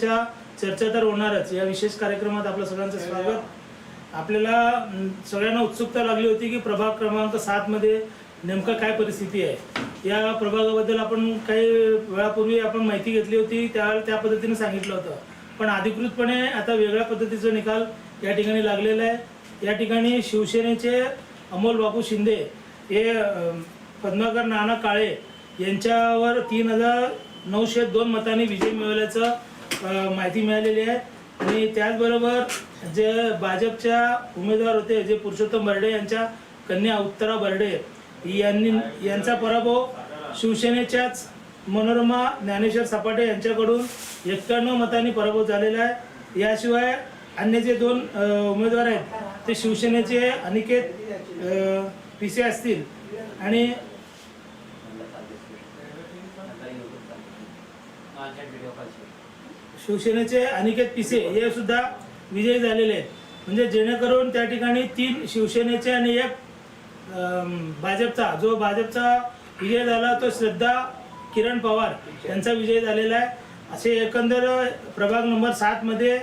चर्चा तर होणारच. या विशेष कार्यक्रमात आपलं सगळ्यांचं स्वागत. आपल्याला सगळ्यांना उत्सुकता लागली होती की प्रभाग क्रमांक सात मध्ये नेमकं काय परिस्थिती आहे. या प्रभागाबद्दल आपण काही वेळापूर्वी आपण माहिती घेतली होती त्या त्या पद्धतीने सांगितलं होतं. पण अधिकृतपणे आता वेगळ्या पद्धतीचा निकाल या ठिकाणी लागलेला आहे. या ठिकाणी शिवसेनेचे अमोल बापू शिंदे हे पद्माकर नाना काळे यांच्यावर तीन हजार नऊशे दोन मतांनी विजय मिळवल्याचं माहिती मिळालेली आहे. आणि त्याचबरोबर जे भाजपच्या उमेदवार होते जे पुरुषोत्तम बर्डे यांच्या कन्या उत्तरा बर्डे यांनी यांचा पराभव शिवसेनेच्याच मनोरमा ज्ञानेश्वर सपाटे यांच्याकडून एक्क्याण्णव मतांनी पराभव झालेला आहे. याशिवाय अन्य जे दोन उमेदवार आहेत ते शिवसेनेचे अनिकेत पिसे असतील. आणि शिवसेनेचे अनिकेत पिसे हे सुद्धा विजयी झालेले आहेत. म्हणजे जेणेकरून त्या ठिकाणी तीन शिवसेनेचे आणि एक भाजपचा जो भाजपचा विजय झाला तो श्रद्धा किरण पवार यांचा विजय झालेला आहे. असे एकंदर प्रभाग नंबर सात मध्ये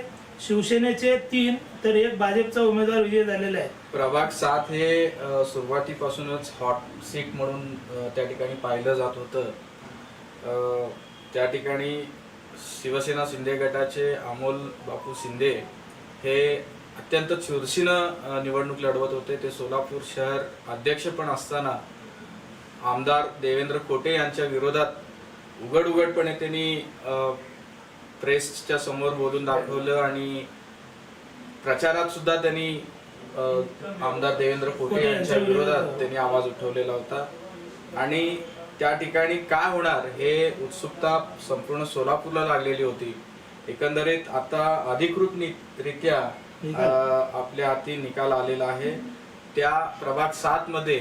शिवसेनेचे तीन तर एक भाजपचा उमेदवार विजय झालेला आहे. प्रभाग सात हे सुरुवातीपासूनच हॉट सीट म्हणून त्या ठिकाणी पाहिलं जात होतं. त्या ठिकाणी शिवसेना शिंदे गटाचे अमोल बापू शिंदे हे अत्यंत चुरशीनं निवडणूक लढवत होते. ते सोलापूर शहर अध्यक्ष पण असताना आमदार देवेंद्र कोटे यांच्या विरोधात उघड उघडपणे त्यांनी प्रेसच्या समोर बोलून दाखवलं आणि प्रचारात सुद्धा त्यांनी आमदार देवेंद्र कोटे यांच्या विरोधात त्यांनी आवाज उठवलेला होता. आणि त्या ठिकाणी काय होणार हे उत्सुकता संपूर्ण सोलापूरला लागलेली होती. एकंदरीत आता अधिकृत नि- रित्या अ, आपल्या हाती निकाल आलेला आहे. त्या प्रभाग सात मध्ये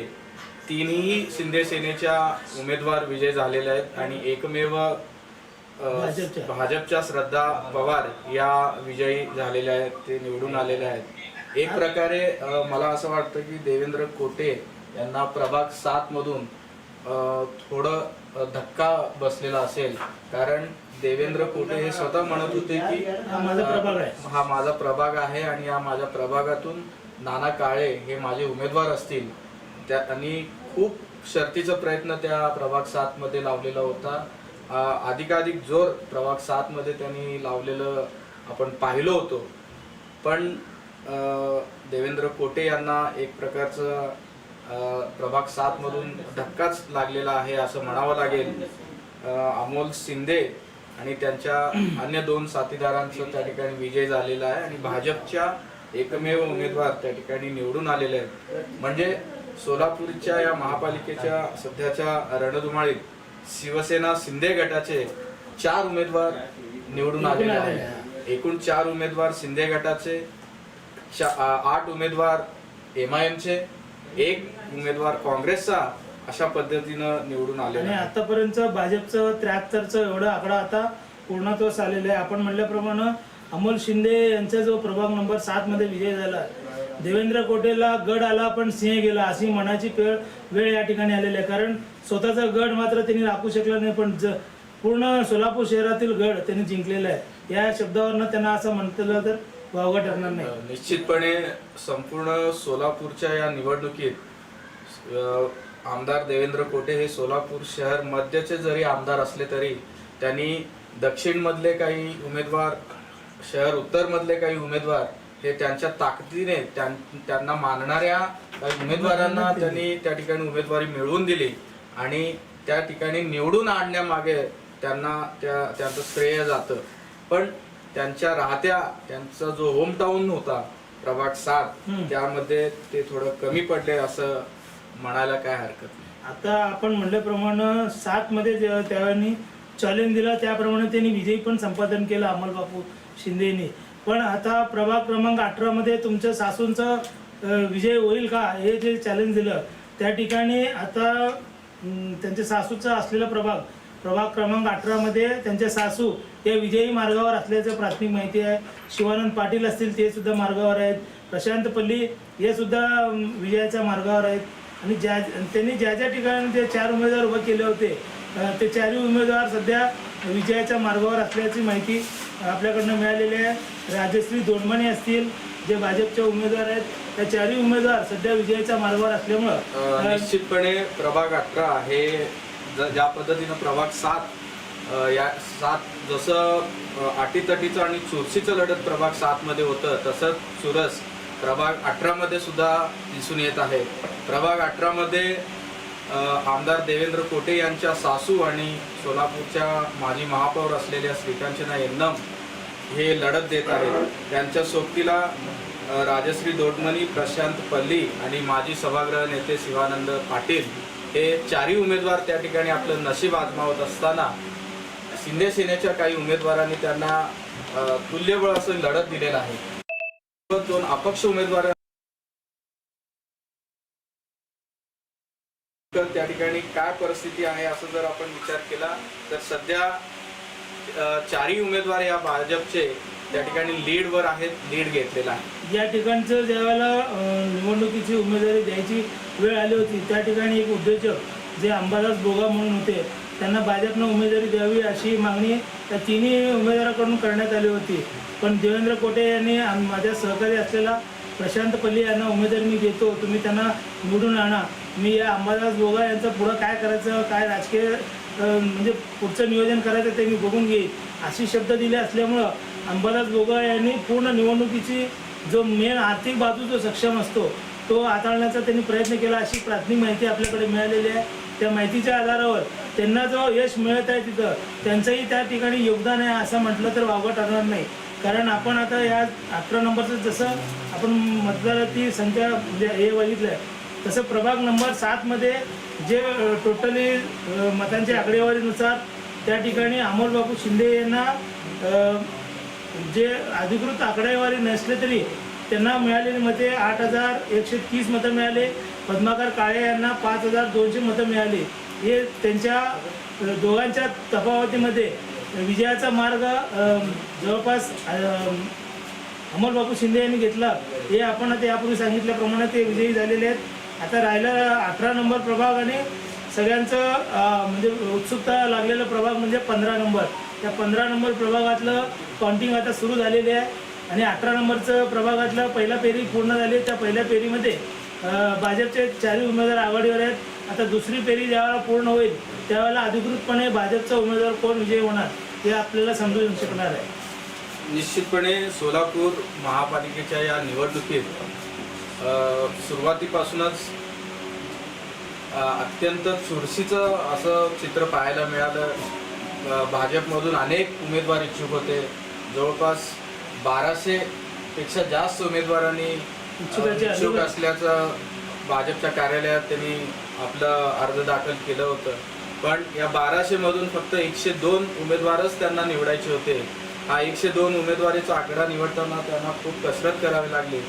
तीनही शिंदे सेनेच्या उमेदवार विजय झालेले आहेत आणि एकमेव भाजपच्या. श्रद्धा पवार या विजयी झालेल्या आहेत ते निवडून आलेले आहेत. एक प्रकारे मला असं वाटतं की देवेंद्र कोटे यांना प्रभाग सात मधून थोडं धक्का बसलेला असेल. कारण देवेंद्र कोटे हे स्वतः म्हणत होते की हा माझा प्रभाग आहे. अ, हा माझा प्रभाग आहे आणि या माझ्या प्रभागातून नाना काळे हे माझे उमेदवार असतील. त्या आणि खूप शर्तीचा प्रयत्न त्या प्रभाग सात मध्ये लावलेला होता. अधिकाधिक जोर प्रभाग सात मध्ये त्यांनी लावलेलं आपण पाहिलो होतो. पण देवेंद्र कोटे यांना एक प्रकारचं प्रभाग सात मधून धक्काच लागलेला आहे असं म्हणावं लागेल. अमोल शिंदे आणि त्यांच्या अन्य दोन साथीदारांचा त्या ठिकाणी विजय झालेला आहे आणि भाजपच्या एकमेव उमेदवार त्या ठिकाणी निवडून आलेले आहेत. म्हणजे सोलापूरच्या या महापालिकेच्या सध्याच्या रणधुमाळीत शिवसेना शिंदे गटाचे चार उमेदवार निवडून आलेले आहेत. एकूण चार उमेदवार शिंदे गटाचे आठ उमेदवार एम आय एमचे एक उमेदवार काँग्रेसचा अशा पद्धतीनं निवडून आलेले आणि. आतापर्यंत भाजपचं त्र्याहत्तरचं एवढा आकडा आता पूर्णत्वास आलेला आहे. आपण म्हटल्याप्रमाणे अमोल शिंदे यांचा जो प्रभाग नंबर सात मध्ये विजय झाला देवेंद्र कोटेला गड आला पण सिंह गेला अशी मनाची वेळ वेळ या ठिकाणी आलेली आहे. कारण स्वतःचा गड मात्र त्यांनी राखू शकला नाही पण ज- पूर्ण सोलापूर शहरातील गड त्यांनी जिंकलेला आहे. या शब्दावरनं त्यांना असं म्हणतलं तर वावगं ठरणार नाही. निश्चितपणे संपूर्ण सोलापूरच्या या निवडणुकीत आमदार देवेंद्र कोटे हे सोलापूर शहर मध्यचे जरी आमदार असले तरी त्यांनी दक्षिण मधले काही उमेदवार शहर उत्तर मधले काही उमेदवार हे त्यांच्या ताकदीने त्यां- त्यांना मानणाऱ्या काही उमेदवारांना त्यांनी त्या ठिकाणी उमेदवारी मिळवून दिली आणि त्या ठिकाणी निवडून आणण्यामागे त्यांना त्या त्यांचं श्रेय जातं. पण त्यांच्या राहत्या त्यांचा जो होम टाऊन होता प्रभाग सात. त्यामध्ये ते थोडं कमी पडले असं म्हणायला काय हरकत नाही आता आपण म्हटल्याप्रमाणे सात मध्ये त्यावेळी चॅलेंज दिलं त्याप्रमाणे त्यांनी विजय पण संपादन केलं अमोल बापू शिंदेनी पण आता प्रभाग क्रमांक अठरा मध्ये तुमच्या सासूंचा विजय होईल का हे जे चॅलेंज दिलं त्या ठिकाणी आता त्यांच्या सासूचा असलेला प्रभाग प्रभाग क्रमांक अठरा मध्ये त्यांच्या सासू या विजयी मार्गावर असल्याचं प्राथमिक माहिती आहे. शिवानंद पाटील असतील ते सुद्धा मार्गावर आहेत. प्रशांत पल्ली हे सुद्धा विजयाच्या मार्गावर आहेत. आणि ज्या त्यांनी ज्या ज्या ठिकाणी ते चार उमेदवार उभे केले होते ते चारही उमेदवार सध्या विजयाच्या मार्गावर असल्याची माहिती आपल्याकडनं मिळालेली आहे. राजश्री दोडमणे असतील जे भाजपचे उमेदवार आहेत त्या चारही उमेदवार सध्या विजयाच्या मार्गावर असल्यामुळं निश्चितपणे प्रभाग अठरा हे ज्या पद्धतीनं प्रभाग सात या सात जसं आटीतटीचं अटीतटीचं आणि चुरशीचं लढत प्रभाग सातमध्ये होतं तसंच चुरस प्रभाग अठरामध्ये सुद्धा दिसून येत आहे. प्रभाग अठरामध्ये आमदार देवेंद्र कोटे यांच्या सासू आणि सोलापूरच्या माजी महापौर असलेल्या श्रीकांचना यन्नम हे लढत देत आहेत. त्यांच्या सोबतीला राजश्री दोडमणी प्रशांत पल्ली आणि माजी सभागृह नेते शिवानंद पाटील हे चारही उमेदवार त्या ठिकाणी आपलं नशीब आजमावत असताना शिंदे सेनेच्या काही उमेदवारांनी त्यांना तुल्यबळ असं लढत दिलेलं आहे. दोन अपक्ष उमेदवार त्या ठिकाणी काय परिस्थिती आहे असं जर आपण विचार केला तर सध्या चारही उमेदवार या भाजपचे त्या ठिकाणी लीडवर आहेत लीड घेतलेला आहे. या ठिकाणचं ज्यावेळेला निवडणुकीची उमेदवारी द्यायची वेळ आली होती त्या ठिकाणी एक उद्योजक जे अंबादास बोगा म्हणून होते त्यांना भाजपनं उमेदवारी द्यावी अशी मागणी त्या तिन्ही उमेदवाराकडून करण्यात आली होती. पण देवेंद्र कोटे यांनी माझ्या सहकारी असलेला प्रशांत पल्ली यांना उमेदवारी मी देतो तुम्ही त्यांना निवडून आणा. मी या अंबादास बोगा यांचं पुढं काय करायचं काय राजकीय म्हणजे पुढचं नियोजन करायचं ते मी बघून घेईन. अशी शब्द दिले असल्यामुळं अंबादास बोगा यांनी पूर्ण निवडणुकीची जो मेन आर्थिक बाजू जो सक्षम असतो तो हाताळण्याचा त्यांनी प्रयत्न केला अशी प्राथमिक माहिती आपल्याकडे मिळालेली आहे. त्या माहितीच्या आधारावर त्यांना जो यश मिळत आहे तिथं त्यांचंही त्या ठिकाणी योगदान आहे असं म्हटलं तर वावगं ठरणार नाही. कारण आपण आता या अठरा नंबरचं जसं आपण मतदाराची संख्या म्हणजे हे बघितलं आहे तसं प्रभाग नंबर सातमध्ये जे टोटली मतांच्या आकडेवारीनुसार त्या ठिकाणी अमोलबापू शिंदे यांना जे अधिकृत आकडेवारी नसले तरी त्यांना मिळालेली मते आठ हजार एकशे तीस मतं मिळाले. पद्माकर काळे यांना पाच हजार दोनशे मतं मिळाली. हे त्यांच्या दोघांच्या तफावतीमध्ये विजयाचा मार्ग जवळपास अमोलबापू शिंदे यांनी घेतला. हे आपण आता यापूर्वी सांगितल्याप्रमाणे ते विजयी झालेले आहेत. आता राहिला अठरा नंबर प्रभाग आणि सगळ्यांचं म्हणजे उत्सुकता लागलेला प्रभाग म्हणजे पंधरा नंबर. त्या पंधरा नंबर प्रभागातलं काउंटिंग आता सुरू झालेले आहे. आणि अठरा नंबरचं प्रभागातलं पहिला फेरी पूर्ण झाली. त्या पहिल्या फेरीमध्ये भाजपचे चारही उमेदवार आघाडीवर आहेत. आता दुसरी फेरी ज्यावेळेला पूर्ण होईल त्यावेळेला अधिकृतपणे भाजपचा उमेदवार कोण विजय होणार हे आपल्याला समजू शकणार आहे. निश्चितपणे सोलापूर महापालिकेच्या या निवडणुकीत सुरुवातीपासूनच अत्यंत चुरशीचं असं चित्र पाहायला मिळालं. भाजपमधून अनेक उमेदवार इच्छुक होते. जवळपास बाराशे पेक्षा जास्त उमेदवारांनी इच्छुक. असल्याचं भाजपच्या कार्यालयात त्यांनी आपलं अर्ज दाखल केलं होतं. पण या बाराशे मधून फक्त एकशे दोन उमेदवारच त्यांना निवडायचे होते. हा एकशे दोन उमेदवारीचा आकडा निवडताना त्यांना खूप कसरत करावी लागली.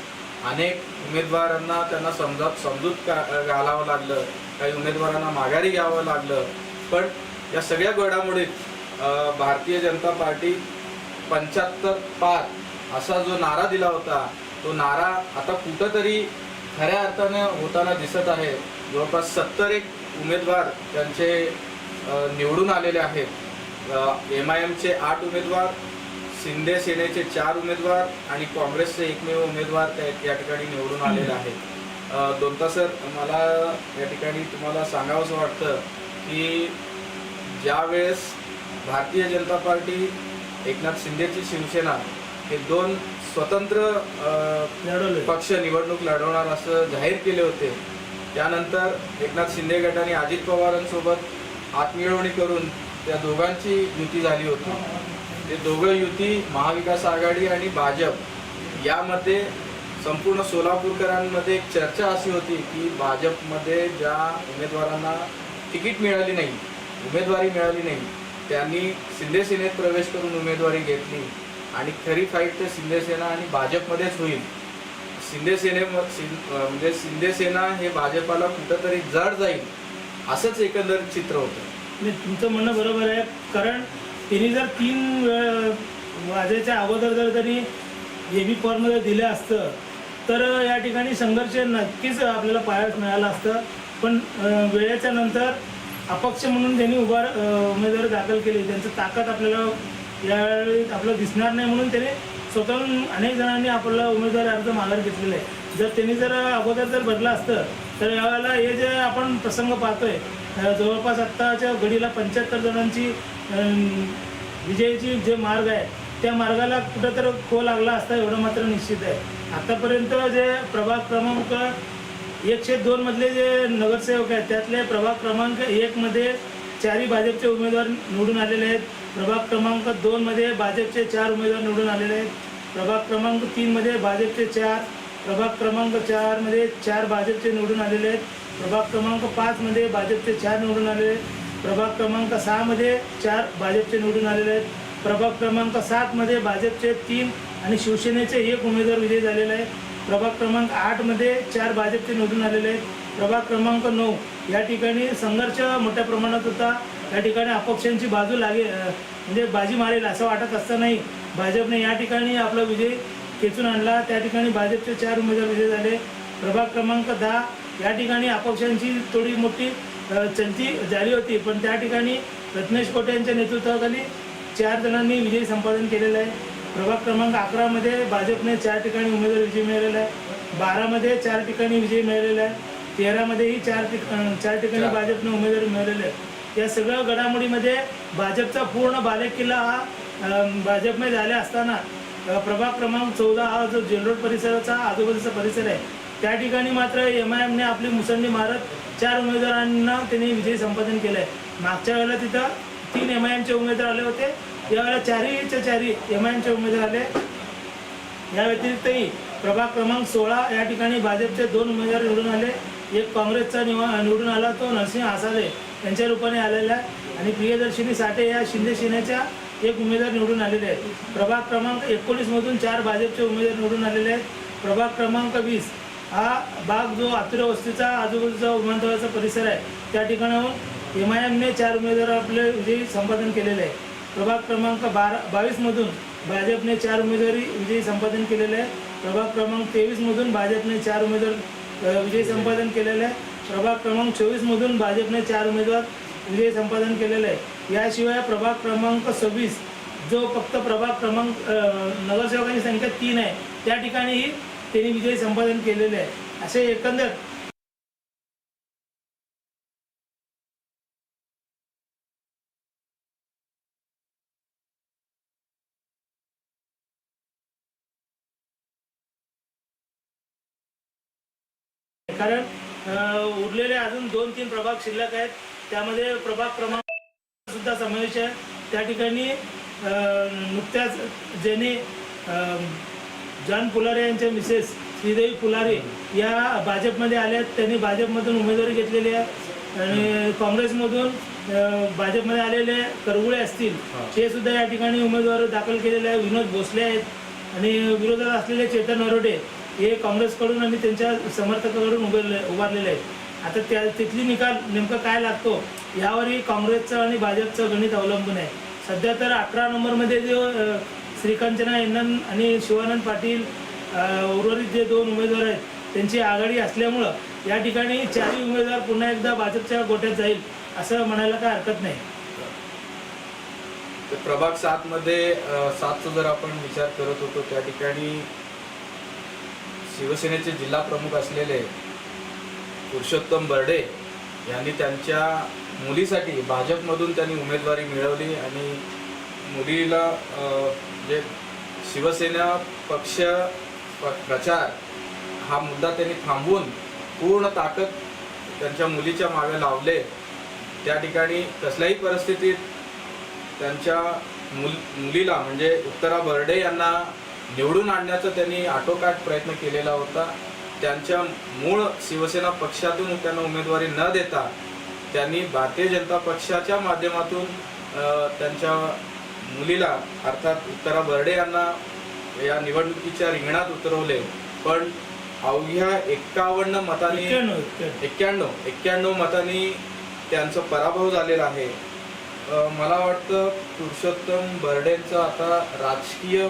अनेक उमेदवारांना त्यांना समजा समजूत का घालावं लागलं. काही उमेदवारांना माघारी घ्यावं लागलं. पण या सगळ्या घडामोडीत भारतीय जनता पार्टी पंच्याहत्तर पार असा जो नारा दिला होता तो नारा आता कुठंतरी खऱ्या अर्थानं होताना दिसत आहे. जवळपास सत्तर एक उमेदवार त्यांचे निवडून आलेले आहेत. एम आय एमचे आठ उमेदवार शिंदे सेनेचे चार उमेदवार आणि काँग्रेसचे एकमेव उमेदवार त्या या ठिकाणी निवडून आलेले आहेत. दोनता सर मला या ठिकाणी तुम्हाला सांगावंसं वाटतं की ज्यावेळेस भारतीय जनता पार्टी एकनाथ शिंदेची शिवसेना हे दोन स्वतंत्र पक्ष निवडणूक लढवणार असं जाहीर केले होते. त्यानंतर एकनाथ शिंदे गटाने अजित पवारांसोबत हातमिळवणी करून त्या दोघांची युती झाली होती. ते दोघं युती महाविकास आघाडी आणि भाजप यामध्ये संपूर्ण सोलापूरकरांमध्ये एक चर्चा अशी होती की भाजपमध्ये ज्या उमेदवारांना तिकीट मिळाली नाही उमेदवारी मिळाली नाही. त्यांनी शिंदे सेनेत प्रवेश करून उमेदवारी घेतली आणि खरी फाईट तर शिंदेसेना आणि भाजपमध्येच होईल. शिंदेसेने म्हणजे शिंदेसेना हे भाजपाला कुठंतरी जड जाईल असंच एकंदर चित्र होतं. नाही तुमचं म्हणणं बरोबर आहे. कारण तिने जर तीन वेळ वाजायच्या अगोदर जर त्यांनी ए बी फॉर्ममध्ये दिलं असतं तर या ठिकाणी संघर्ष नक्कीच आपल्याला पाहायला मिळालं असतं. पण वेळेच्या नंतर अपक्ष म्हणून त्यांनी उभा उमेदवार उमेदवारी दाखल केली. त्यांचं ताकद आपल्याला यावेळी आपलं दिसणार नाही म्हणून त्याने स्वतःहून अनेक जणांनी आपला उमेदवारी अर्ज माघार घेतलेला आहे. जर त्यांनी जर अगोदर जर भरलं असतं तर यावेळेला हे जे आपण प्रसंग पाहतोय जवळपास आत्ताच्या घडीला पंच्याहत्तर जणांची विजयीची विजयाची जे मार्ग आहे त्या मार्गाला कुठंतरी खो लागला असता एवढं मात्र निश्चित आहे. आतापर्यंत जे प्रभाग क्रमांक एकशे दोन मधले जे नगरसेवक आहेत त्यातले प्रभाग क्रमांक एक मध्ये चारही भाजपचे उमेदवार निवडून आलेले आहेत. प्रभाग क्रमांक दोन मध्ये भाजपचे चार उमेदवार निवडून आलेले आहेत. प्रभाग क्रमांक तीन मध्ये भाजपचे चार प्रभाग क्रमांक चारमध्ये चार भाजपचे निवडून आलेले आहेत. प्रभाग क्रमांक पाच मध्ये भाजपचे चार निवडून आलेले आहेत. प्रभाग क्रमांक सहा मध्ये चार भाजपचे निवडून आलेले आहेत. प्रभाग क्रमांक सात मध्ये भाजपचे तीन आणि शिवसेनेचे एक उमेदवार विजयी झालेले आहे प्रभाग क्रमांक आठमध्ये चार भाजपचे निवडून आलेले आहेत. प्रभाग क्रमांक नऊ या ठिकाणी संघर्ष मोठ्या प्रमाणात होता. या ठिकाणी अपक्षांची बाजू लागे म्हणजे बाजी मारेल असं वाटत असतानाही भाजपने या ठिकाणी आपला विजय खेचून आणला. त्या ठिकाणी भाजपचे चार उमेदवार विजय झाले. प्रभाग क्रमांक दहा या ठिकाणी अपक्षांची थोडी मोठी चलती झाली होती. पण त्या ठिकाणी रत्नेश कोटे यांच्या नेतृत्वाखाली चार जणांनी विजय संपादन केलेलं आहे. प्रभाग क्रमांक अकरामध्ये भाजपने चार ठिकाणी उमेदवार विजय मिळालेला आहे. बारामध्ये चार ठिकाणी विजय मिळालेला आहे. तेरामध्येही चार चार ठिकाणी. भाजपने उमेदवार मिळालेले आहे. या सगळ्या घडामोडीमध्ये भाजपचा पूर्ण बालेकिल्ला हा भाजपमध्ये झाला असताना प्रभाग क्रमांक चौदा हा जो जेलरोड परिसराचा आजूबाजूचा परिसर आहे त्या ठिकाणी मात्र एम आय एमने आपली मुसंडी मारत चार उमेदवारांना त्यांनी विजय संपादन केलं आहे मागच्या वेळेला तिथं तीन एम आय एमचे उमेदवार आले होते. यावेळेला चारहीच्या चारही एम आय उमेदवार आले. या व्यतिरिक्तही प्रभाग क्रमांक सोळा या ठिकाणी भाजपचे दोन उमेदवार निवडून आले. एक काँग्रेसचा निवा निवडून आला तो नरसिंह आसाले यांच्या रूपाने आलेला आहे. आणि प्रियदर्शिनी साठे या शिंदे सेनेच्या एक उमेदवार निवडून आलेले आहेत. प्रभाग क्रमांक एकोणीसमधून चार भाजपचे उमेदवार निवडून आलेले आहेत. प्रभाग क्रमांक वीस हा भाग जो आतुर वस्तीचा आजूबाजूचा विमानतळाचा परिसर आहे. त्या ठिकाणाहून एम आय एमने चार उमेदवार आपले विजयी संपादन केलेले आहे. प्रभाग क्रमांक बारा बावीसमधून भाजपने चार उमेदवारी विजयी संपादन केलेले आहे. प्रभाग क्रमांक तेवीसमधून भाजपने चार उमेदवार विजयी संपादन केलेले आहे. प्रभाग क्रमांक चोवीसमधून भाजपने चार उमेदवार विजयी संपादन केलेलं आहे. याशिवाय प्रभाग क्रमांक सव्वीस जो फक्त प्रभाग क्रमांक नगरसेवकांची संख्या तीन आहे त्या ठिकाणीही त्यांनी विजयी संपादन केलेले आहे. असे एकंदर कारण उरलेले अजून दोन तीन प्रभाग शिल्लक आहेत. त्यामध्ये प्रभाग क्रमांक सुद्धा समावेश आहे. त्या ठिकाणी नुकत्याच ज्यांनी जॉन पुलारे यांच्या मिसेस श्रीदेवी पुलारे या भाजपमध्ये आल्या आहेत. त्यांनी भाजपमधून उमेदवारी घेतलेली आहे. आणि काँग्रेसमधून भाजपमध्ये आलेले करगुळे असतील. ते सुद्धा या ठिकाणी उमेदवार दाखल केलेले आहे विनोद भोसले आहेत. आणि विरोधात असलेले चेतन नरोडे हे काँग्रेसकडून आणि त्यांच्या समर्थकाकडून उभारले उभारलेले आहेत. आता त्या तिथली निकाल नेमकं काय लागतो यावरही काँग्रेसचं आणि भाजपचं गणित अवलंबून आहे. सध्या तर अकरा नंबरमध्ये जे श्रीकांचना एन्नन आणि शिवानंद पाटील उर्वरित जे दोन उमेदवार आहेत त्यांची आघाडी असल्यामुळं या ठिकाणी चारही उमेदवार पुन्हा एकदा भाजपच्या गोट्यात जाईल असं म्हणायला काय हरकत नाही. प्रभाग सात मध्ये सातचा जर आपण विचार करत होतो त्या ठिकाणी शिवसेनेचे जिल्हा प्रमुख असलेले पुरुषोत्तम बर्डे यांनी त्यांच्या मुलीसाठी भाजपमधून त्यांनी उमेदवारी मिळवली आणि मुलीला जे शिवसेना पक्ष प्रचार हा मुद्दा त्यांनी थांबवून पूर्ण ताकद त्यांच्या मुलीच्या मागे लावले. त्या ठिकाणी कसल्याही परिस्थितीत त्यांच्या मुल मुलीला म्हणजे उत्तरा बर्डे यांना निवडून आणण्याचा त्यांनी आटोकाट प्रयत्न केलेला होता. त्यांच्या मूळ शिवसेना पक्षातून त्यांना उमेदवारी न देता त्यांनी भारतीय जनता पक्षाच्या माध्यमातून त्यांच्या मुलीला अर्थात उत्तरा बर्डे यांना या निवडणुकीच्या रिंगणात उतरवले. पण अवघ्या एक्कावन्न मतांनी एक्क्याण्णव एक्क्याण्णव. मतांनी त्यांचा पराभव झालेला आहे. मला वाटतं पुरुषोत्तम बर्डेंचं आता राजकीय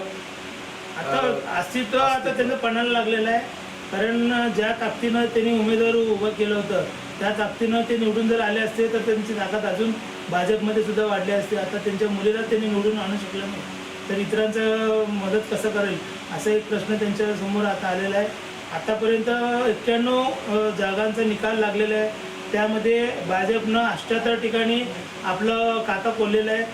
आता अस्तित्व आता त्यांना पणाला लागलेलं आहे. कारण ज्या ताकदीनं त्यांनी उमेदवार उभं केलं होतं त्या ताकदीनं ते निवडून जर आले असते तर त्यांची ताकद अजून भाजपमध्ये सुद्धा वाढले असते. आता त्यांच्या मुलीला त्यांनी निवडून आणू शकलं नाही. तर इतरांचं मदत कसं करेल? असा एक प्रश्न त्यांच्यासमोर आता आलेला आहे. आतापर्यंत एक्क्याण्णव जागांचा निकाल लागलेला आहे. त्यामध्ये भाजपनं अष्ट्याहत्तर ठिकाणी आपलं काका खोललेलं आहे.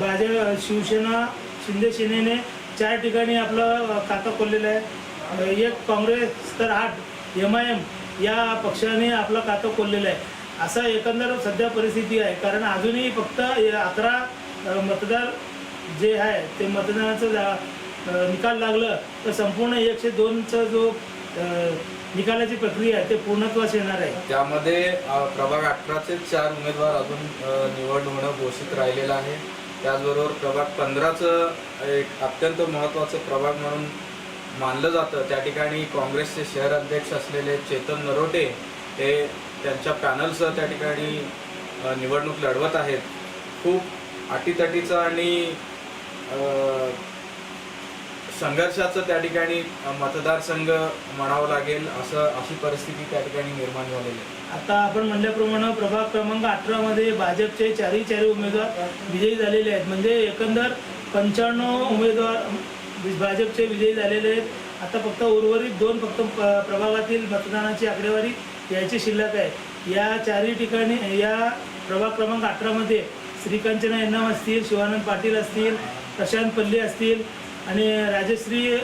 भाजप शिवसेना शिंदे सेनेने चार ठिकाणी आपलं खातं खोललेलं आहे एक काँग्रेस तर आठ एम आय एम या पक्षाने आपलं खातं खोललेलं आहे. असं एकंदर सध्या परिस्थिती आहे. कारण अजूनही फक्त अकरा मतदार जे आहे ते मतदानाचं जा निकाल लागलं तर संपूर्ण एकशे दोनचा जो निकालाची प्रक्रिया आहे ते पूर्णत्वास येणार आहे. त्यामध्ये प्रभाग अठराचे चार उमेदवार अजून निवड होणं घोषित राहिलेलं आहे त्याचबरोबर प्रभाग पंधराचं एक अत्यंत महत्त्वाचं प्रभाग म्हणून मानलं जातं. त्या ठिकाणी काँग्रेसचे शहर अध्यक्ष असलेले चेतन नरोटे हे त्यांच्या पॅनलसह त्या ठिकाणी निवडणूक लढवत आहेत. खूप अटीतटीचं आणि संघर्षाचं त्या ठिकाणी मतदारसंघ म्हणावं लागेल असं अशी परिस्थिती त्या ठिकाणी निर्माण झालेली आहे. आता आपण म्हणल्याप्रमाणे प्रभाग क्रमांक अठरामध्ये भाजपचे चारही चारही उमेदवार विजयी झालेले आहेत. म्हणजे एकंदर पंच्याण्णव उमेदवार भाजपचे विजयी झालेले आहेत. आता फक्त उर्वरित दोन फक्त प- प्रभागातील मतदानाची आकडेवारी याची शिल्लक आहे. या चारही ठिकाणी या प्रभाग क्रमांक अठरामध्ये श्रीकांचना यन्नाम असतील शिवानंद पाटील असतील प्रशांत पल्ले असतील आणि राजश्री.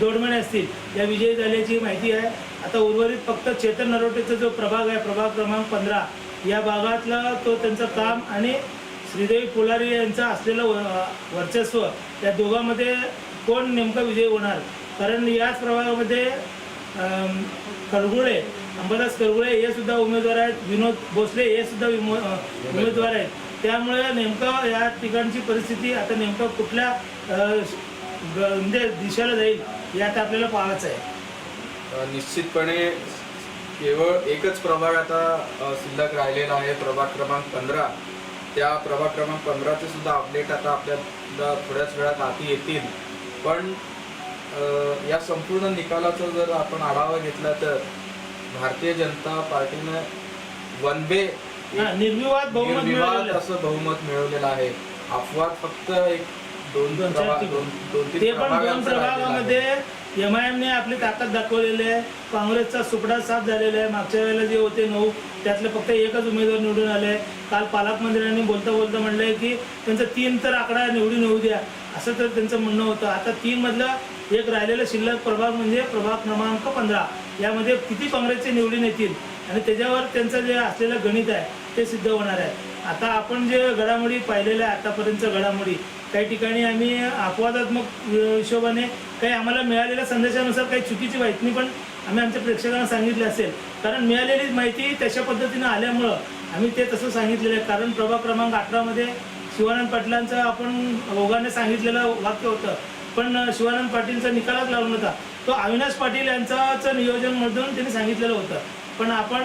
दोडमणे असतील या विजयी झाल्याची माहिती आहे. आता उर्वरित फक्त चेतन नरोटेचा जो प्रभाग आहे प्रभाग क्रमांक पंधरा या भागातला तो त्यांचं काम आणि श्रीदेवी पुलारी यांचं असलेलं व- वर्चस्व या दोघांमध्ये कोण नेमका विजयी होणार? कारण याच प्रभागामध्ये करगुळे अंबादास करगुळे हे सुद्धा उमेदवार आहेत विनोद भोसले हे सुद्धा विमो- उमेदवार आहेत. त्यामुळे नेमकं या ठिकाणची परिस्थिती आता नेमकं कुठल्या म्हणजे दिशेला जाईल यात आपल्याला पाहायचं आहे. निश्चितपणे केवळ एकच प्रभाग आता शिल्लक राहिलेला आहे प्रभाग क्रमांक पंधरा त्या प्रभाग क्रमांक पंधराचे सुद्धा अपडेट आता आपल्याला थोड्याच वेळात हाती येतील पण या संपूर्ण निकालाचा जर आपण आढावा घेतला तर भारतीय जनता पार्टीनं वन बे हा, निर्विवाद बहुमत निर्विवाद. असं बहुमत मिळवलेलं आहे अपवाद फक्त एक दोन दोन. दोन तीन. प्रभागामध्ये एम आय एमने आपली ताकद दाखवलेली आहे. काँग्रेसचा सुपडा साफ झालेला आहे. मागच्या वेळेला जे होते नऊ त्यातले फक्त एकच उमेदवार निवडून आले. काल पालकमंत्र्यांनी बोलता बोलता म्हणलंय की त्यांचं तीन तर आकडा निवडून येऊ द्या. असं तर त्यांचं म्हणणं होतं. आता तीनमधलं एक राहिलेलं शिल्लक प्रभाग म्हणजे प्रभाग क्रमांक पंधरा. यामध्ये किती काँग्रेसचे निवडून येतील? आणि त्याच्यावर त्यांचं जे असलेलं गणित आहे ते सिद्ध होणार आहे. आता आपण जे घडामोडी पाहिलेल्या आहे आतापर्यंत घडामोडी काही ठिकाणी आम्ही अपवादात्मक हिशोबाने काही आम्हाला मिळालेल्या संदेशानुसार काही चुकीची माहिती पण आम्ही आमच्या प्रेक्षकांना सांगितली असेल. कारण मिळालेली माहिती तशा पद्धतीनं आल्यामुळं आम्ही ते तसं सांगितलेलं आहे. कारण प्रभाग क्रमांक अठरामध्ये शिवानंद पाटलांचं आपण ओघाने सांगितलेलं वाक्य होतं. पण शिवानंद पाटीलचा निकालाच लावून नव्हता. तो अविनाश पाटील यांचाच नियोजनमधून त्यांनी सांगितलेलं होतं. पण आपण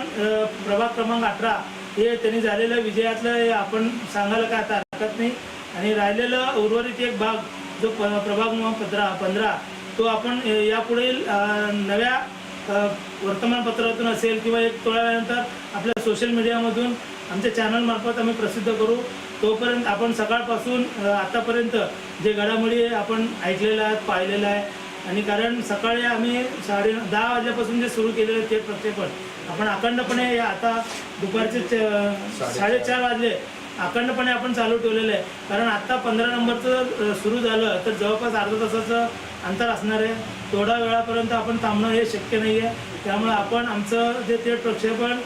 प्रभाग क्रमांक अठरा हे त्यांनी झालेलं विजयातलं आपण सांगायला काय आता हरकत नाही. आणि राहिलेलं उर्वरित एक भाग जो प प्रभाग क्रमांक पंधरा पंधरा तो आपण यापुढील नव्या वर्तमानपत्रातून असेल किंवा एक थोड्या वेळानंतर आपल्या सोशल मीडियामधून आमच्या चॅनलमार्फत आम्ही प्रसिद्ध करू. तोपर्यंत आपण सकाळपासून आतापर्यंत जे घडामोडी आपण ऐकलेल्या आहेत पाहिलेलं आहे आणि कारण सकाळी आम्ही साडे दहा वाजल्यापासून जे सुरू केलेलं ते प्रक्षेपण आपण अखंडपणे आता दुपारचे साडेचार वाजले. अखंडपणे आपण चालू ठेवलेलं आहे. कारण आत्ता पंधरा नंबरचं सुरू झालं तर जवळपास अर्धा तासाचं अंतर असणार आहे. थोड्या वेळापर्यंत आपण थांबणं हे शक्य नाही आहे त्यामुळे आपण आमचं जे थेट प्रक्षेपण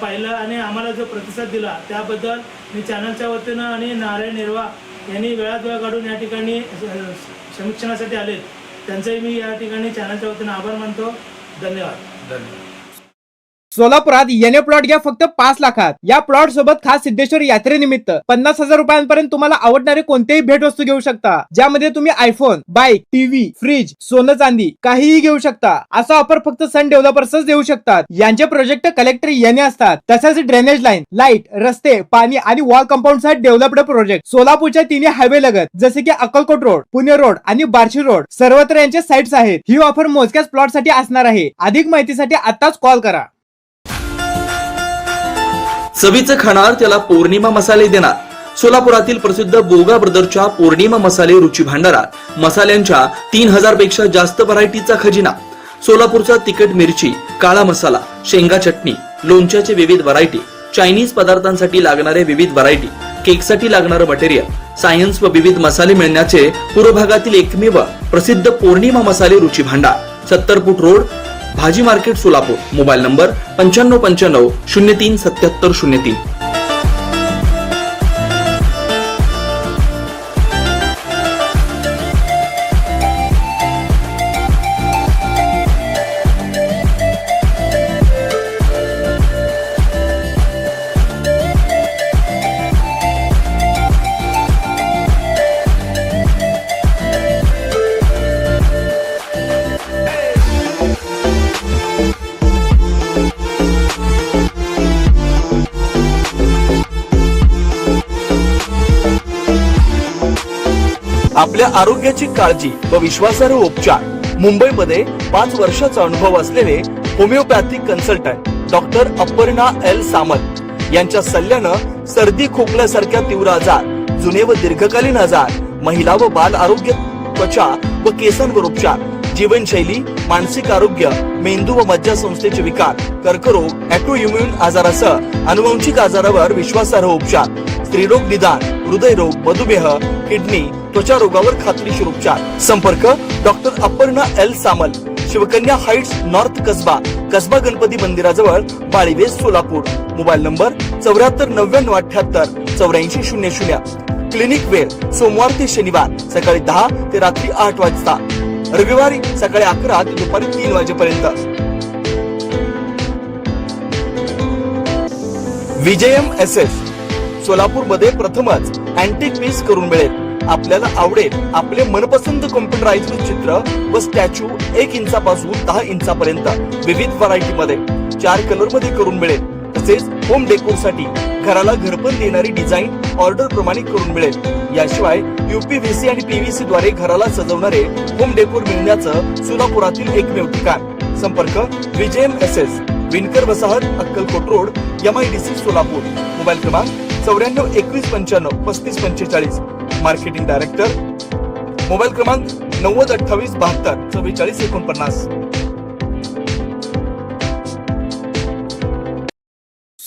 पाहिलं आणि आम्हाला जो प्रतिसाद दिला त्याबद्दल मी चॅनलच्या वतीनं आणि नारायण निर्वा यांनी वेळात वेळ काढून या ठिकाणी समीक्षणासाठी आले त्यांचंही मी या ठिकाणी चॅनलच्या वतीनं आभार मानतो. धन्यवाद. धन्यवाद. सोलापुरात येणे प्लॉट घ्या फक्त पाच लाखात. या प्लॉट सोबत खास सिद्धेश्वर यात्रेनिमित्त पन्नास हजार रुपयांपर्यंत तुम्हाला आवडणारे कोणतेही भेटवस्तू घेऊ शकता. ज्यामध्ये तुम्ही आयफोन बाईक टीव्ही फ्रीज सोनं चांदी काहीही घेऊ शकता. असा ऑफर फक्त सन डेव्हलपर्सच देऊ शकतात. यांचे प्रोजेक्ट कलेक्टर येणे असतात. तसेच ड्रेनेज लाईन लाइट रस्ते पाणी आणि वॉल कंपाऊंडसाठी डेव्हलप्ड प्रोजेक्ट सोलापूरच्या तिन्ही हायवे लगत जसे की अक्कलकोट रोड पुणे रोड आणि बार्शी रोड सर्वत्र यांचे साईट्स आहेत. ही ऑफर मोजक्याच प्लॉटसाठी असणार आहे. अधिक माहितीसाठी आताच कॉल करा. चवीचं खाणार त्याला पौर्णिमा मसाले देणार. सोलापुरातील प्रसिद्ध बोगा ब्रदरच्या पौर्णिमा मसाले रुची भांडारात. मसाल्यांच्या तीन हजारपेक्षा जास्त व्हरायटीचा खजिना. सोलापूरचा तिखट मिरची काळा मसाला शेंगा चटणी लोणच्याचे विविध व्हरायटी चायनीज पदार्थांसाठी लागणारे विविध व्हरायटी केकसाठी लागणारं मटेरियल सायन्स व विविध मसाले मिळण्याचे पूर्व भागातील एकमेव प्रसिद्ध पौर्णिमा मसाले रुची भांडार. सत्तर फूट रोड भाजी मार्केट सोलापूर. मोबाईल नंबर पंच्याण्णव पंच्याण्णव शून्य तीन सत्याहत्तर शून्य तीन. आपल्या आरोग्याची काळजी व विश्वासार्ह उपचार. मुंबईमध्ये पाच वर्षाचा अनुभव असलेले homeopathic consultant doctor Aparna L Samant यांच्या सल्ल्यानं सर्दी खोकल्यासारख्या तीव्र आजार जुने व दीर्घकालीन आजार महिला व बाल आरोग्य त्वचा व केसांवर उपचार जीवनशैली मानसिक आरोग्य मेंदू व मज्जासंस्थेचे विकार कर्करोग ॲटोइम्युन आजारासह अनुवंशिक आजारावर विश्वासार्ह उपचार स्त्रीरोग निदान हृदयरोग मधुमेह किडनी त्वचा रोगावर खात्रीशीर उपचार. संपर्क doctor Aparna L Samal. Shivkanya heights north Kasba. Kasba Ganpati मंदिराजवळ बाळीवे सोलापूर. मोबाईल नंबर चौऱ्याहत्तर नव्याण्णव अठ्याहत्तर चौऱ्याऐंशी शून्य शून्य. क्लिनिक वेळ सोमवार ते शनिवार सकाळी दहा ते रात्री आठ वाजता. रविवारी सकाळी अकरा ते दुपारी तीन वाजेपर्यंत. विजयम एस एस सोलापूरमध्ये प्रथमच अँटिक पीस करून मिळेल. आपल्याला आवडेल आपले मनपसंत कॉम्प्युटराइज चित्र व स्टॅच्यू एक इंचापासून दहा इंचापर्यंत विविध व्हरायटी मध्ये. चार कलरमध्ये करून मिळेल. तसेच होम डेकोरसाठी घराला घरपण देणारी डिझाईन ऑर्डर प्रमाणे करून मिळेल. याशिवाय युपीव्हीसी आणि पीव्हीसी द्वारे घराला सजवणारे होम डेकोर मिळण्याचं सोलापुरातील एकमेव ठिकाण. संपर्क विजयम एस एस विणकर वसाहत Akkalkot road M I D C Solapur. Mobile क्रमांक चौऱ्याण्णव एकवीस पंच्याण्णव पस्तीस पंचेचाळीस. मार्केटिंग डायरेक्टर मोबाईल क्रमांक नव्वद अठ्ठावीस बहात्तर चव्वेचाळीस एकोणपन्नास.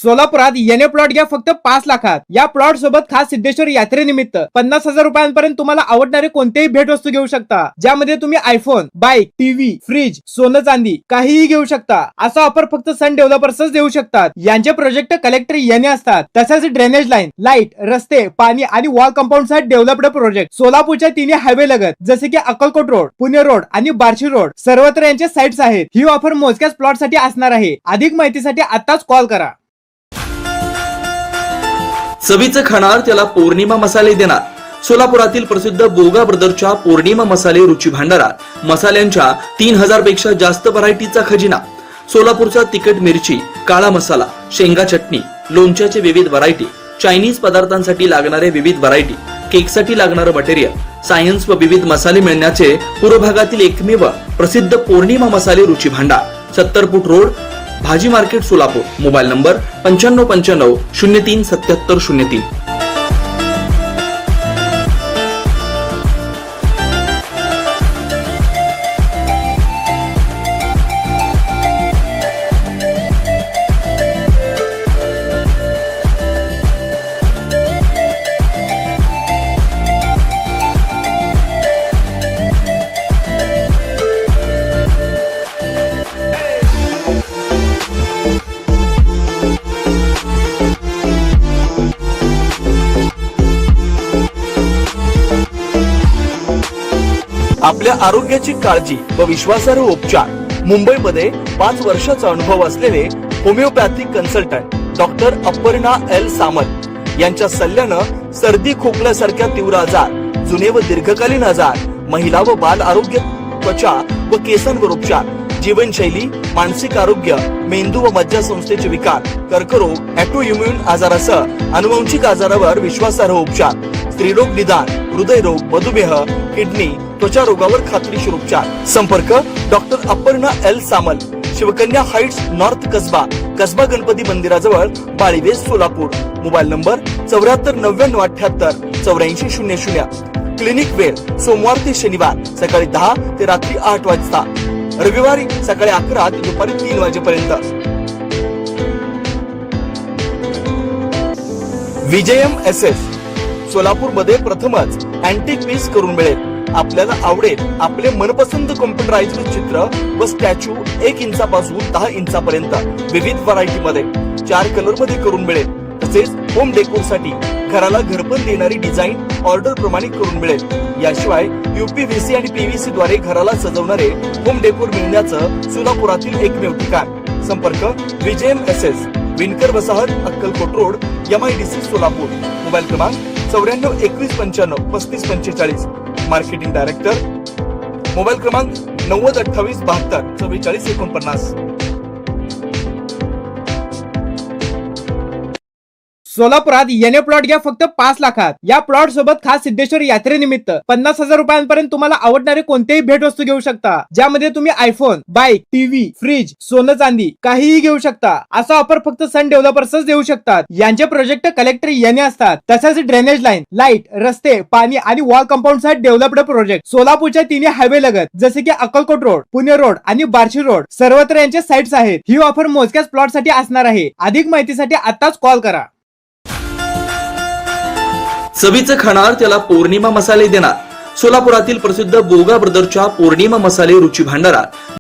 सोलापुरात येणे प्लॉट घ्या फक्त पाच लाखात. या प्लॉट सोबत खास सिद्धेश्वर यात्रेनिमित्त पन्नास हजार रुपयांपर्यंत तुम्हाला आवडणारे कोणतेही भेटवस्तू घेऊ शकता. ज्यामध्ये तुम्ही आयफोन बाईक टीव्ही फ्रीज सोनं चांदी काहीही घेऊ शकता. असा ऑफर फक्त सन डेव्हलपर्सच देऊ शकतात. यांचे प्रोजेक्ट कलेक्टर येणे असतात. तसेच ड्रेनेज लाईन लाइट रस्ते पाणी आणि वॉल कंपाऊंडसाठी डेव्हलप्ड प्रोजेक्ट सोलापूरच्या तिन्ही हायवे लगत जसे की अक्कलकोट रोड पुणे रोड आणि बार्शी रोड सर्वत्र यांचे साईट्स आहेत. ही ऑफर मोजक्याच प्लॉटसाठी असणार आहे. अधिक माहितीसाठी आताच कॉल करा. चवीचं खाणार त्याला पौर्णिमा मसाले देणार. सोलापुरातील प्रसिद्ध बोगा ब्रदरच्या पौर्णिमा मसाले रुची भांडारात मसाल्यांच्या तीन हजारपेक्षा जास्त व्हरायटीचा खजिना. सोलापूरचा तिखट मिरची काळा मसाला शेंगा चटणी लोणच्याचे विविध व्हरायटी चायनीज पदार्थांसाठी लागणारे विविध व्हरायटी केकसाठी लागणारं मटेरियल सायन्स व विविध मसाले मिळण्याचे पूर्व भागातील एकमेव प्रसिद्ध पौर्णिमा मसाले रुची भांडार. सत्तर फूट रोड भाजी मार्केट सोलापूर. मोबाईल नंबर पंच्याण्णव पंच्याण्णव शून्य तीन सत्याहत्तर शून्य तीन. आपल्या आरोग्याची काळजी व विश्वासार्ह उपचार. मुंबईमध्ये पाच वर्षाचा अनुभव असलेले homeopathic consultant doctor Aparna L Samant यांच्या सल्ल्यानं सर्दी खोकल्यासारख्या तीव्र आजार जुने व दीर्घकालीन आजार महिला व बाल आरोग्य त्वचा व केसांवर उपचार जीवनशैली मानसिक आरोग्य मेंदू व मज्जासंस्थेचे विकार कर्करोग ॲटोइम्युन आजारासह अनुवंशिक आजारावर विश्वासार्ह उपचार स्त्रीरोग निदान हृदयरोग मधुमेह किडनी त्वचा रोगावर खात्रीशीर उपचार संपर्क doctor Aparna L Samal. Shivkanya heights north Kasba. Kasba Ganpati मंदिराजवळ बाळीवे सोलापूर. मोबाईल नंबर चौऱ्याहत्तर नव्याण्णव अठ्याहत्तर चौऱ्याऐंशी शून्य शून्य. क्लिनिक वेळ सोमवार ते शनिवार सकाळी दहा ते रात्री आठ वाजता. रविवारी सकाळी अकरा ते दुपारी तीन वाजेपर्यंत. विजयम एस एस सोलापूरमध्ये प्रथमच अँटिक पीस करून मिळेल. आपल्याला आवडेल आपले मनपसंत कॉम्प्युटराइज्ड चित्र व स्टॅच्यू एक इंचापासून दहा इंचापर्यंत विविध व्हरायटी मध्ये. चार कलरमध्ये करून मिळेल. तसेच होम डेकोरसाठी घराला घरपण देणारी डिझाईन ऑर्डर प्रमाणे करून मिळेल. याशिवाय युपीव्हीसी आणि पीव्हीसी द्वारे घराला सजवणारे होम डेकोर मिळण्याचं सोलापुरातील एकमेव ठिकाण संपर्क विजयम एस एस विणकर वसाहत Akkalkot road M I D C Solapur. Mobile क्रमांक चौऱ्याण्णव एकवीस पंच्याण्णव पस्तीस पंचेचाळीस. मार्केटिंग डायरेक्टर मोबाईल क्रमांक नव्वद अठ्ठावीस बहात्तर चव्वेचाळीस एकोणपन्नास. सोलापुरात येणे प्लॉट घ्या फक्त पाच लाखात. या प्लॉट सोबत खास सिद्धेश्वर यात्रेनिमित्त पन्नास हजार रुपयांपर्यंत तुम्हाला आवडणारे कोणतेही भेटवस्तू घेऊ शकता. ज्यामध्ये तुम्ही आयफोन बाईक टीव्ही फ्रीज सोनं चांदी काहीही घेऊ शकता. असा ऑफर फक्त सन डेव्हलपर्सच देऊ शकतात. यांचे प्रोजेक्ट कलेक्टर येणे असतात. तसेच ड्रेनेज लाईन लाइट रस्ते पाणी आणि वॉल कंपाऊंड सह डेव्हलप्ड प्रोजेक्ट सोलापूरच्या तिन्ही हायवे लगत जसे की अक्कलकोट रोड पुणे रोड आणि बार्शी रोड सर्वत्र यांचे साईट्स आहेत. ही ऑफर मोजक्याच प्लॉटसाठी असणार आहे. अधिक माहितीसाठी आताच कॉल करा. चवीचं खाणार त्याला पौर्णिमा मसाले देणार. सोलापुरातील प्रसिद्ध बोगा ब्रदरच्या पौर्णिमा मसाले रुची भांडारात.